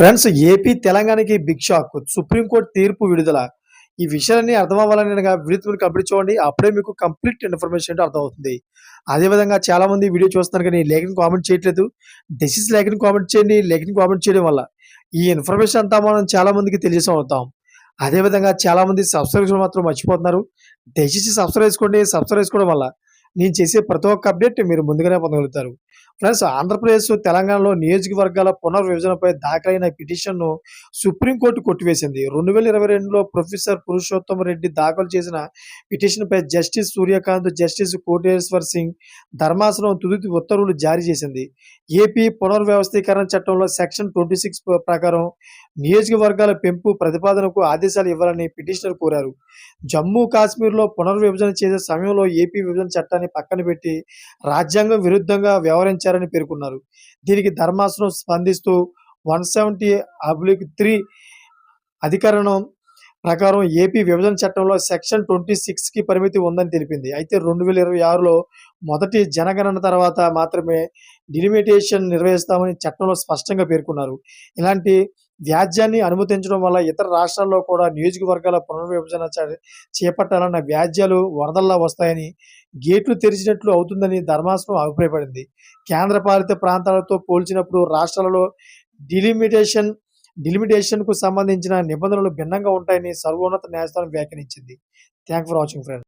Friends AP తెలంగాణకి big shock. Supreme court తీర్పు విడుదల. ఈ విషయాన్ని అర్థం అవ్వాలని వీడియో కంప్లీట్ చూడండి అప్పుడే మీకు కంప్లీట్ ఇన్ఫర్మేషన్ అంటే అర్థమవుతుంది. అదేవిధంగా చాలా మంది వీడియో చూస్తున్నారు కానీ లేఖని కామెంట్ చేయట్లేదు. డెసిస్ లేఖని కామెంట్ చేయండి. లేఖని కామెంట్ చేయడం వల్ల ఈ ఇన్ఫర్మేషన్ అంతా మనం చాలా మందికి తెలియసం అవుతాం. అదేవిధంగా చాలా మంది సబ్స్క్రైబ్ మాత్రం మర్చిపోతున్నారు. దయచేసి సబ్స్క్రైబ్ చేసుకోండి. సబ్స్క్రైబ్ చేసుకోవడం వల్ల నేను చేసే ప్రతి ఒక్క అప్డేట్ మీరు ముందుగానే పొందగలుగుతారు. ఫ్రెండ్స్ ఆంధ్రప్రదేశ్ తెలంగాణలో నియోజకవర్గాల పునర్విభజనపై దాఖలైన పిటిషన్ను సుప్రీంకోర్టు కొట్టివేసింది. రెండు వేల ఇరవై రెండులో ప్రొఫెసర్ పురుషోత్తమ రెడ్డి దాఖలు చేసిన పిటిషన్పై జస్టిస్ సూర్యకాంత్ జస్టిస్ కోటేశ్వర్ సింగ్ ధర్మాసనం తుది ఉత్తర్వులు జారీ చేసింది. ఏపీ పునర్వ్యవస్థీకరణ చట్టంలో సెక్షన్ ట్వంటీ సిక్స్ ప్రకారం నియోజకవర్గాల పెంపు ప్రతిపాదనకు ఆదేశాలు ఇవ్వాలని పిటిషనర్ కోరారు. జమ్మూ కాశ్మీర్లో పునర్విభజన చేసే సమయంలో ఏపీ విభజన చట్టాన్ని పక్కన పెట్టి రాజ్యాంగం విరుద్ధంగా వ్యవహరించారని పేర్కొన్నారు. దీనికి ధర్మాసనం స్పందిస్తూ వన్ సెవెంటీ అబ్లిక్ త్రీ అధికరణం ప్రకారం ఏపీ విభజన చట్టంలో సెక్షన్ ట్వంటీ సిక్స్కి పరిమితి ఉందని తెలిపింది. అయితే రెండు వేల ఇరవై ఆరులో మొదటి జనగణన తర్వాత మాత్రమే డిలిమిటేషన్ నిర్వహిస్తామని చట్టంలో స్పష్టంగా పేర్కొన్నారు. ఇలాంటి వ్యాజ్యాన్ని అనుమతించడం వల్ల ఇతర రాష్ట్రాల్లో కూడా నియోజకవర్గాల పునర్విభజన చేపట్టాలన్న వ్యాజ్యాలు వరదల్లా వస్తాయని గేట్లు తెరిచినట్లు అవుతుందని ధర్మాసనం అభిప్రాయపడింది. కేంద్రపాలిత ప్రాంతాలతో పోల్చినప్పుడు రాష్ట్రాలలో డిలిమిటేషన్ డిలిమిటేషన్కు సంబంధించిన నిబంధనలు భిన్నంగా ఉంటాయని సర్వోన్నత న్యాయస్థానం వ్యాఖ్యానించింది. Thank for watching friend